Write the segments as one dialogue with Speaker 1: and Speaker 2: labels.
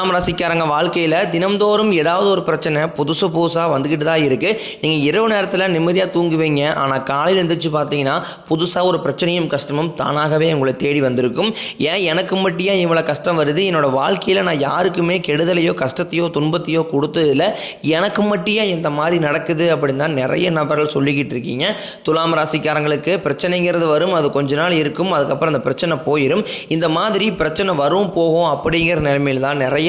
Speaker 1: துலாம் ராசிக்காரங்க வாழ்க்கையில் தினம்தோறும் ஏதாவது ஒரு பிரச்சனை புதுசு புதுசாக வந்துக்கிட்டு தான் இருக்குது நீங்கள் இரவு நேரத்தில் நிம்மதியாக தூங்குவீங்க. ஆனால் காலையில் எழுந்திரிச்சு பார்த்தீங்கன்னா புதுசாக ஒரு பிரச்சனையும் கஷ்டமும் தானாகவே உங்களை தேடி வந்திருக்கும். ஏன் எனக்கு மட்டும் ஏன் இவ்வளோ கஷ்டம் வருது? என்னோடய வாழ்க்கையில் நான் யாருக்குமே கெடுதலையோ கஷ்டத்தையோ துன்பத்தையோ கொடுத்ததில்ல. எனக்கு மட்டும் ஏன் இந்த மாதிரி நடக்குது அப்படின்னு தான் நிறைய நபர்கள் சொல்லிக்கிட்டு இருக்கீங்க. துலாம் ராசிக்காரங்களுக்கு பிரச்சனைங்கிறது வரும் அது கொஞ்ச நாள் இருக்கும் அதுக்கப்புறம் அந்த பிரச்சனை போயிடும் இந்த மாதிரி பிரச்சனை வரும் போகும் அப்படிங்கிற நிலைமையில் தான் நிறைய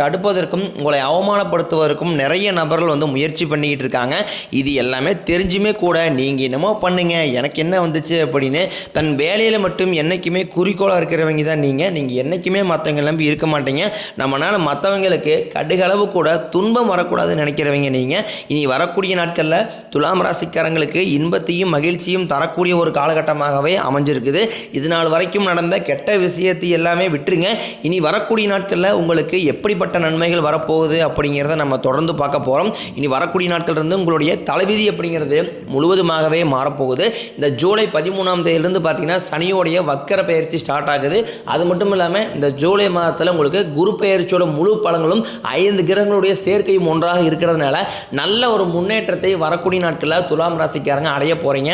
Speaker 1: தடுப்பதற்கும் உங்களை அவமானப்படுத்துவதற்கும் நிறைய நபர்கள் வந்து முயற்சி பண்ணிக்கிட்டு இருக்காங்க. இது எல்லாமே தெரிஞ்சுமே கூட நீங்கள் என்னமோ பண்ணுங்க எனக்கு என்ன வந்துச்சு அப்படின்னு. தன் வேலையில் மட்டும் என்றைக்குமே குறிக்கோளாக இருக்கிறவங்க தான் நீங்கள் நீங்கள் என்றைக்குமே மற்றவங்க நம்பி இருக்க மாட்டீங்க. நம்மளால் மற்றவங்களுக்கு கடுகளவு கூட துன்பம் வரக்கூடாதுன்னு நினைக்கிறவங்க நீங்கள் இனி வரக்கூடிய நாட்களில் துலாம் ராசிக்காரங்களுக்கு இன்பத்தையும் மகிழ்ச்சியும் தரக்கூடிய ஒரு காலகட்டமாகவே அமைஞ்சிருக்குது. இது நாள் வரைக்கும் நடந்த கெட்ட விஷயத்தை எல்லாமே விட்டுருங்க. இனி வரக்கூடிய நாட்களில் உங்களுக்கு எப்படி எப்படிப்பட்ட நன்மைகள் வரப்போகுது அப்படிங்கிறத நம்ம தொடர்ந்து பார்க்க போகிறோம் இனி வரக்கூடிய நாட்கள் இருந்து உங்களுடைய தலைவிதி அப்படிங்கிறது முழுவதுமாகவே மாறப்போகுது. இந்த ஜூலை பதிமூணாம் தேதியிலிருந்து பார்த்தீங்கன்னா சனியோடைய வக்கர பயிற்சி ஸ்டார்ட் ஆகுது. அது மட்டும் இல்லாமல் இந்த ஜூலை மாதத்தில் உங்களுக்கு குரு பயிற்சியோட முழு பழங்களும் ஐந்து கிரகங்களுடைய சேர்க்கையும் ஒன்றாக இருக்கிறதுனால நல்ல ஒரு முன்னேற்றத்தை வரக்கூடிய நாட்களில் துலாம் ராசிக்காரங்க அடைய போகிறீங்க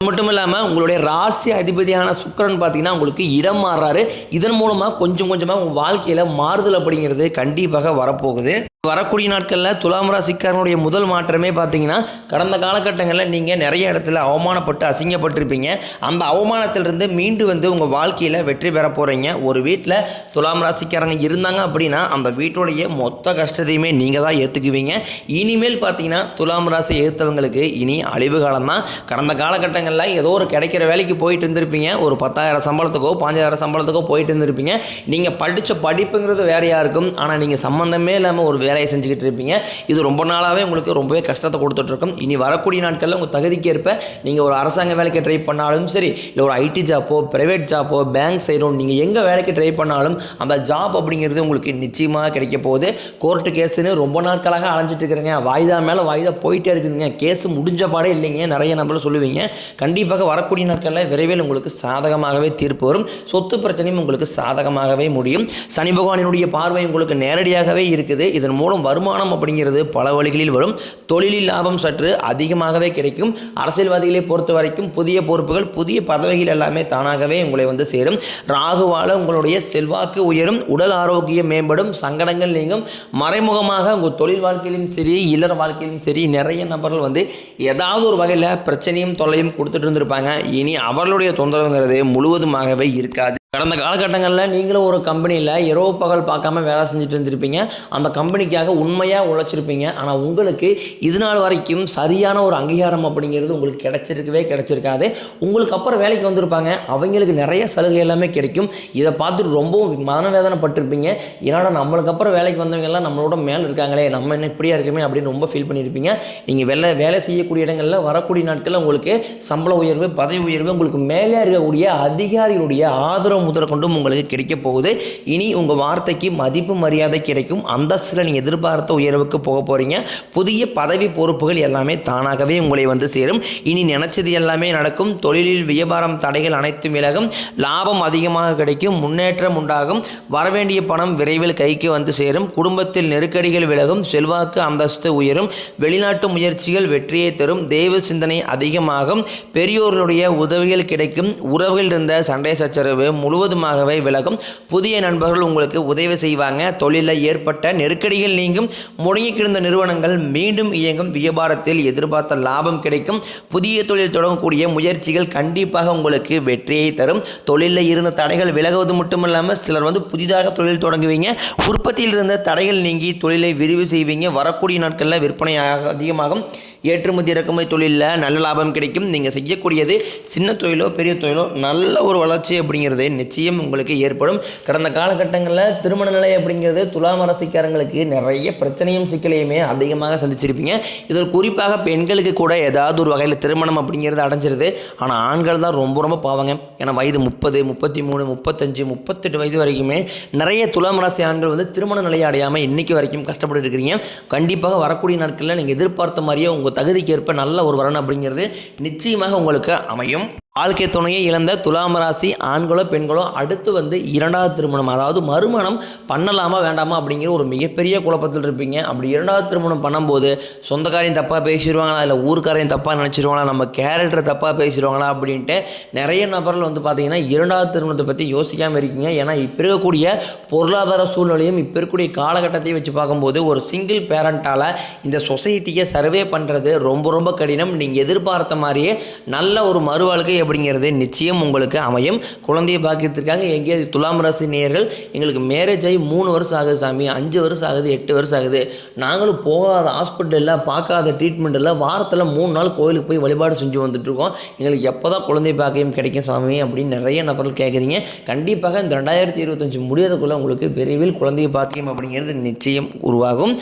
Speaker 1: மட்டும் இல்லாமல் உங்களுடைய ராசி அதிபதியான சுக்கிரன் பார்த்தீங்கன்னா உங்களுக்கு இடம் மாறுறாரு இதன் மூலமாக கொஞ்சம் கொஞ்சமாக உங்கள் வாழ்க்கையில் மாறுதல் அப்படிங்கிறது கண்டிப்பாக வரப்போகுது. வரக்கூடிய நாட்களில் துலாம் ராசிக்காரனுடைய முதல் மாற்றமே பார்த்தீங்கன்னா கடந்த காலகட்டங்களில் நீங்கள் நிறைய இடத்துல அவமானப்பட்டு அசிங்கப்பட்டிருப்பீங்க. அந்த அவமானத்திலிருந்து மீண்டு வந்து உங்கள் வாழ்க்கையில் வெற்றி பெற போகிறீங்க ஒரு வீட்டில் துலாம் ராசிக்காரங்க இருந்தாங்க அப்படின்னா அந்த வீட்டுடைய மொத்த கஷ்டத்தையுமே நீங்கள் தான் ஏற்றுக்குவீங்க இனிமேல் பார்த்தீங்கன்னா துலாம் ராசி ஏற்றவங்களுக்கு இனி அழிவு காலம் தான் கடந்த காலகட்டங்கள் காலங்களில் ஏதோ ஒரு கிடைக்கிற வேலைக்கு போயிட்டு இருந்திருப்பீங்க. ஒரு பத்தாயிரம் சம்பளத்துக்கோ பாஞ்சாயிரம் சம்பளத்துக்கோ போயிட்டு இருந்திருப்பீங்க. நீங்கள் படித்த படிப்புங்கிறது வேறையாக இருக்கும் ஆனால் நீங்கள் சம்மந்தமே இல்லாமல் ஒரு வேலையை செஞ்சுக்கிட்டு இருப்பீங்க. இது ரொம்ப நாளாகவே உங்களுக்கு ரொம்பவே கஷ்டத்தை கொடுத்துட்ருக்கும். இனி வரக்கூடிய நாட்களில் உங்கள் தகுதிக்கேற்ப நீங்கள் ஒரு அரசாங்க வேலைக்கு ட்ரை பண்ணாலும் சரி இல்லை ஒரு ஐடி ஜாப்போ ப்ரைவேட் ஜாப்போ பேங்க் சைடோ நீங்கள் எங்கே வேலைக்கு ட்ரை பண்ணாலும் அந்த ஜாப் அப்படிங்கிறது உங்களுக்கு நிச்சயமாக கிடைக்க போகுது. கோர்ட்டு கேஸுன்னு ரொம்ப நாட்களாக அலைஞ்சிட்டு இருக்கிறேங்க. வாய்தா மேலே வாய்தா போயிட்டே இருக்குதுங்க. கேஸ் முடிஞ்ச பாடே இல்லைங்க. நிறைய நம்மள சொல்லுவீங்க. கண்டிப்பாக வரக்கூடிய நாட்களில் விரைவில் உங்களுக்கு சாதகமாகவே தீர்ப்பு வரும். சொத்து பிரச்சனையும் உங்களுக்கு சாதகமாகவே முடியும். சனி பகவானினுடைய பார்வை உங்களுக்கு நேரடியாகவே இருக்குது. இதன் மூலம் வருமானம் அப்படிங்கிறது பல வழிகளில் வரும். தொழிலில் லாபம் சற்று அதிகமாகவே கிடைக்கும். அரசியல்வாதிகளை பொறுத்த வரைக்கும் புதிய பொறுப்புகள் புதிய பதவிகள் எல்லாமே தானாகவே உங்களை வந்து சேரும். ராகுவால் உங்களுடைய செல்வாக்கு உயரும். உடல் ஆரோக்கியம் மேம்படும். சங்கடங்கள் நீங்கும். மறைமுகமாக உங்கள் தொழில் வாழ்க்கையிலும் சரி இல்லற வாழ்க்கையிலும் சரி நிறைய நபர்கள் வந்து ஏதாவது ஒரு வகையில் பிரச்சனையும் தொல்லையும் கொடுத்துட்டு இருந்திருப்பாங்க. இனி அவர்களுடைய தொந்தரவுங்கிறது முழுவதுமாகவே இருக்காது. கடந்த காலகட்டங்களில் நீங்களும் ஒரு கம்பெனியில் இரவு பகல் பார்க்காம வேலை செஞ்சுட்டு இருந்திருப்பீங்க. அந்த கம்பெனிக்காக உண்மையாக உழைச்சிருப்பீங்க. ஆனால் உங்களுக்கு இது நாள் வரைக்கும் சரியான ஒரு அங்கீகாரம் அப்படிங்கிறது உங்களுக்கு கிடைச்சிருக்கவே கிடைச்சிருக்காது. உங்களுக்கு அப்புறம் வேலைக்கு வந்திருப்பாங்க. அவங்களுக்கு நிறைய சலுகை எல்லாமே கிடைக்கும். இதை பார்த்துட்டு ரொம்பவும் மனவேதனைப்பட்டிருப்பீங்க. ஏன்னா நம்மளுக்கு அப்புறம் வேலைக்கு வந்தவங்க எல்லாம் நம்மளோட மேலே இருக்காங்களே நம்ம என்ன இப்படியா இருக்குமே அப்படின்னு ரொம்ப ஃபீல் பண்ணியிருப்பீங்க. நீங்கள் வேலை வேலை செய்யக்கூடிய இடங்களில் வரக்கூடிய நாட்களில் உங்களுக்கு சம்பள உயர்வு பதவி உயர்வு உங்களுக்கு மேலே இருக்கக்கூடிய அதிகாரிகளுடைய ஆதரவு முதற்கொண்டும் உங்களுக்கு கிடைக்கப் போகுது. இனி உங்கள் வார்த்தைக்கு மதிப்பு மரியாதை கிடைக்கும். அந்தஸ்தில் நீங்கள் எதிர்பார்த்த உயர்வுக்கு போக போகிறீங்க புதிய பதவி பொறுப்புகள் எல்லாமே தானாகவே உங்களை வந்து சேரும். இனி நினச்சது எல்லாமே நடக்கும். தொழிலில் வியாபாரம் தடைகள் அனைத்தும் விலகும். லாபம் அதிகமாக கிடைக்கும். முன்னேற்றம் உண்டாகும். வரவேண்டிய பணம் விரைவில் கைக்கு வந்து சேரும். குடும்பத்தில் நெருக்கடிகள் விலகும். செல்வாக்கு அந்தஸ்து உயரும். வெளிநாட்டு முயற்சிகள் வெற்றியை தரும். தெய்வ சிந்தனை அதிகமாகும். பெரியோர்களுடைய உதவிகள் கிடைக்கும். உறவுகள் இருந்த சண்டை சச்சரவு முழுவதுமாகவே விலகும். புதிய நண்பர்கள் உங்களுக்கு உதவி செய்வாங்க. தொழிலில் ஏற்பட்ட நெருக்கடிகள் நீங்கும். முடங்கி கிடந்த நிறுவனங்கள் மீண்டும் இயங்கும். வியாபாரத்தில் எதிர்பார்த்த லாபம் கிடைக்கும். புதிய தொழில் தொடங்கக்கூடிய முயற்சிகள் கண்டிப்பாக உங்களுக்கு வெற்றியை தரும். தொழிலில் இருந்த தடைகள் விலகுவது மட்டுமல்லாமல் சிலர் வந்து புதிதாக தொழில் தொடங்குவீங்க. உற்பத்தியில் இருந்த தடைகள் நீங்கி தொழிலை விரிவு செய்வீங்க. வரக்கூடிய நாட்களில் விற்பனை அதிகமாகும். ஏற்றுமதி இறக்குமதி தொழிலில் நல்ல லாபம் கிடைக்கும். நீங்கள் செய்யக்கூடியது சின்ன தொழிலோ பெரிய தொழிலோ நல்ல ஒரு வளர்ச்சி அப்படிங்கிறது நிச்சயம் உங்களுக்கு ஏற்படும். கடந்த காலகட்டங்களில் திருமண நிலை அப்படிங்கிறது துலாம் ராசிக்காரங்களுக்கு நிறைய பிரச்சனையும் சிக்கலையுமே அதிகமாக சந்திச்சிருப்பீங்க. இதில் குறிப்பாக பெண்களுக்கு கூட ஏதாவது ஒரு வகையில் திருமணம் அப்படிங்கிறது அடைஞ்சிருது. ஆனால் ஆண்கள் தான் ரொம்ப ரொம்ப பாவங்க. ஏன்னா வயது முப்பது முப்பத்தி மூணு முப்பத்தஞ்சு முப்பத்தெட்டு வயது வரைக்குமே நிறைய துலாம் ராசி ஆண்கள் வந்து திருமண நிலையை அடையாமல் இன்னைக்கு வரைக்கும் கஷ்டப்பட்டு இருக்கிறீங்க. கண்டிப்பாக வரக்கூடிய நாட்களில் நீங்கள் எதிர்பார்த்த மாதிரியே உங்கள் தகுதிக்கேற்ப நல்ல ஒரு வரன் அப்படிங்கிறது நிச்சயமாக உங்களுக்கு அமையும். வாழ்க்கை துணையை இழந்த துலாம் ராசி ஆண்களோ பெண்களோ அடுத்து வந்து இரண்டாவது திருமணம் அதாவது மறுமணம் பண்ணலாமா வேண்டாமா அப்படிங்கிற ஒரு மிகப்பெரிய குழப்பத்தில் இருப்பீங்க. அப்படி இரண்டாவது திருமணம் பண்ணும்போது சொந்தக்காரையும் தப்பாக பேசிடுவாங்களா இல்லை ஊருக்காரையும் தப்பாக நினச்சிருவாங்களா நம்ம கேரக்டரை தப்பாக பேசிடுவாங்களா அப்படின்ட்டு நிறைய நபர்கள் வந்து பார்த்தீங்கன்னா இரண்டாவது திருமணத்தை பற்றி யோசிக்காமல் இருக்கீங்க. ஏன்னா இப்போ இருக்கக்கூடிய பொருளாதார சூழ்நிலையும் இப்போ இருக்கக்கூடிய காலகட்டத்தையும் வச்சு பார்க்கும்போது ஒரு சிங்கிள் பேரண்ட்டால் இந்த சொசைட்டியை சர்வே பண்ணுறது ரொம்ப ரொம்ப கடினம். நீங்கள் எதிர்பார்த்த மாதிரியே நல்ல ஒரு மறுவாழ்க்கை அப்படிங்கிறது நிச்சயம் உங்களுக்கு அமையும். குழந்தைய பாக்கியத்திற்காக எங்கேயாவது துலாம் ராசி நேயர்கள் எங்களுக்கு மேரேஜ் ஆகி மூணு வருஷம் ஆகுது சாமி அஞ்சு வருஷம் ஆகுது எட்டு வருஷம் ஆகுது. நாங்களும் போகாத ஹாஸ்பிட்டலில் பார்க்காத ட்ரீட்மெண்ட்டில் வாரத்தில் மூணு நாள் கோயிலுக்கு போய் வழிபாடு செஞ்சு வந்துட்டுருக்கோம். எங்களுக்கு எப்போ தான் குழந்தை பாக்கியம் கிடைக்கும் சாமி அப்படின்னு நிறைய நபர்கள் கேட்குறீங்க கண்டிப்பாக இந்த ரெண்டாயிரத்தி இருபத்தஞ்சி முடியறதுக்குள்ளே உங்களுக்கு விரைவில் குழந்தை பாக்கியம் அப்படிங்கிறது நிச்சயம் உருவாகும்.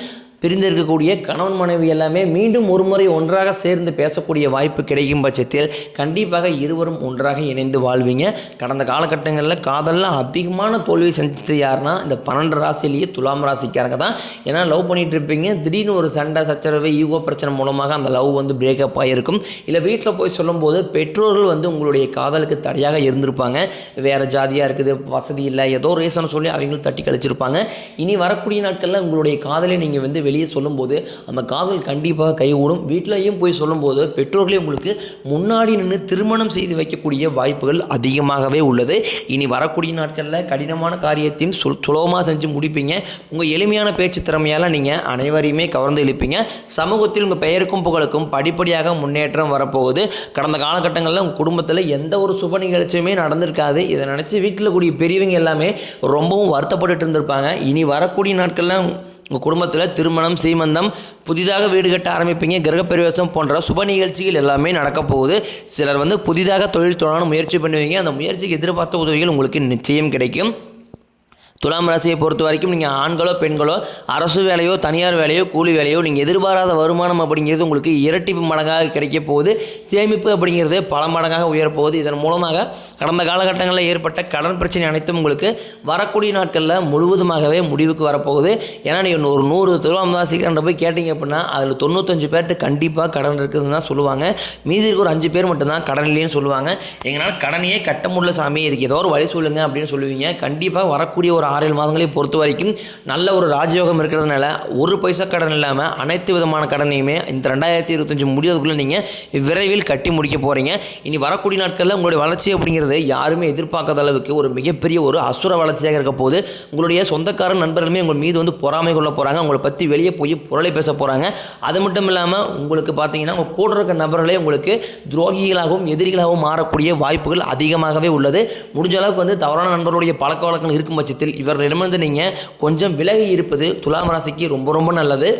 Speaker 1: பிரிந்திருக்கக்கூடிய கணவன் மனைவி எல்லாமே மீண்டும் ஒருமுறை ஒன்றாக சேர்ந்து பேசக்கூடிய வாய்ப்பு கிடைக்கும் பட்சத்தில் கண்டிப்பாக இருவரும் ஒன்றாக இணைந்து வாழ்வீங்க. கடந்த காலகட்டங்களில் காதலில் அதிகமான தோல்வி செஞ்சது யாருன்னா இந்த பன்னெண்டு ராசிலேயே துலாம் ராசிக்காரங்க தான். ஏன்னா லவ் பண்ணிட்டு இருப்பீங்க. திடீர்னு ஒரு சண்டை சச்சரவு ஈகோ பிரச்சனை மூலமாக அந்த லவ் வந்து பிரேக்கப் ஆகிருக்கும் இல்லை வீட்டில் போய் சொல்லும்போது பெற்றோர்கள் வந்து உங்களுடைய காதலுக்கு தடையாக இருந்திருப்பாங்க. வேறு ஜாதியாக இருக்குது வசதி இல்லை ஏதோ ரீசன் சொல்லி அவங்களும் தட்டி கழிச்சிருப்பாங்க. இனி வரக்கூடிய நாட்களில் உங்களுடைய காதலை நீங்கள் வந்து வெளியே சொல்லும்போது அந்த காதல் கண்டிப்பாக கைகூடும். வீட்டிலையும் போய் சொல்லும்போது பெற்றோர்களே உங்களுக்கு முன்னாடி நின்று திருமணம் செய்து வைக்கக்கூடிய வாய்ப்புகள் அதிகமாகவே உள்ளது. இனி வரக்கூடிய நாட்களில் கடினமான காரியத்தையும் சுல் சுலபமாக செஞ்சு முடிப்பீங்க. உங்கள் எளிமையான பேச்சு திறமையால் நீங்கள் அனைவரையுமே கவர்ந்து இழுப்பீங்க. சமூகத்தில் உங்கள் பெயருக்கும் புகழுக்கும் படிப்படியாக முன்னேற்றம் வரப்போகுது. கடந்த காலகட்டங்களில் உங்கள் குடும்பத்தில் எந்த ஒரு சுப நிகழ்ச்சியுமே நடந்திருக்காது. இதை நினச்சி வீட்டில் கூடிய பெரியவங்க எல்லாமே ரொம்பவும் வருத்தப்பட்டுட்டு இருந்திருப்பாங்க. இனி வரக்கூடிய நாட்களில் உங்கள் குடும்பத்தில் திருமணம் சீமந்தம் புதிதாக வீடு கட்ட ஆரம்பிப்பீங்க கிரகப்பிரவேசம் போன்ற சுப நிகழ்ச்சிகள் எல்லாமே நடக்க போகுது. சிலர் வந்து புதிதாக தொழில் தொடரணும் முயற்சி பண்ணுவீங்க. அந்த முயற்சிக்கு எதிர்பார்த்த உதவிகள் உங்களுக்கு நிச்சயம் கிடைக்கும். துலாம் ராசியை பொறுத்த வரைக்கும் நீங்கள் ஆண்களோ பெண்களோ அரசு வேலையோ தனியார் வேலையோ கூலி வேலையோ நீங்கள் எதிர்பாராத வருமானம் அப்படிங்கிறது உங்களுக்கு இரட்டிப்பு மடங்காக கிடைக்க போகுது. சேமிப்பு அப்படிங்கிறது பல மடங்காக உயரப்போகுது இதன் மூலமாக கடந்த காலகட்டங்களில் ஏற்பட்ட கடன் பிரச்சனை அனைத்தும் உங்களுக்கு வரக்கூடிய நாட்களில் முழுவதுமாகவே முடிவுக்கு வரப்போகுது. ஏன்னா நீங்கள் ஒரு நூறு துலாம் ராசிக்காரன் போய் கேட்டிங்க அப்படின்னா அதில் தொண்ணூத்தஞ்சு பேர்கிட்ட கண்டிப்பாக கடன் இருக்குதுன்னு தான் சொல்லுவாங்க. மீதி இருக்க ஒரு அஞ்சு பேர் மட்டும்தான் கடன் இல்லைன்னு சொல்லுவாங்க. எங்களால் கடனையே கட்ட முடியல சாமி. இதுக்கு ஏதோ ஒரு வழி சொல்லுங்க அப்படின்னு சொல்லுவீங்க. கண்டிப்பாக வரக்கூடிய ஒரு ஆறேழு மாதங்களை பொறுத்த வரைக்கும் நல்ல ஒரு ராஜயோகம் இருக்கிறதுனால ஒரு பைசா கடன் இல்லாமல் அனைத்து விதமான கடனையுமே இந்த ரெண்டாயிரத்தி இருபத்தஞ்சி முடியறதுக்குள்ளே நீங்கள் விரைவில் கட்டி முடிக்க போகிறீங்க இனி வரக்கூடிய நாட்களில் உங்களுடைய வளர்ச்சி அப்படிங்கிறது யாருமே எதிர்பார்க்காத அளவுக்கு ஒரு மிகப்பெரிய ஒரு அசுர வளர்ச்சியாக இருக்க போது உங்களுடைய சொந்தக்கார நண்பர்களுமே உங்கள் மீது வந்து பொறாமை கொள்ள போகிறாங்க உங்களை பற்றி வெளியே போய் புரளை பேச போகிறாங்க அது மட்டும் இல்லாமல் உங்களுக்கு பார்த்தீங்கன்னா உங்கள் கூட இருக்க நபர்களே உங்களுக்கு துரோகிகளாகவும் எதிரிகளாகவும் மாறக்கூடிய வாய்ப்புகள் அதிகமாகவே உள்ளது. முடிஞ்ச அளவுக்கு வந்து தவறான நண்பர்களுடைய பழக்க வழக்கங்கள் இருக்கும் பட்சத்தில் இவர்களிடமிருந்து நீங்கள் கொஞ்சம் விலகி இருப்பது துலாம் ராசிக்கு ரொம்ப ரொம்ப நல்லது.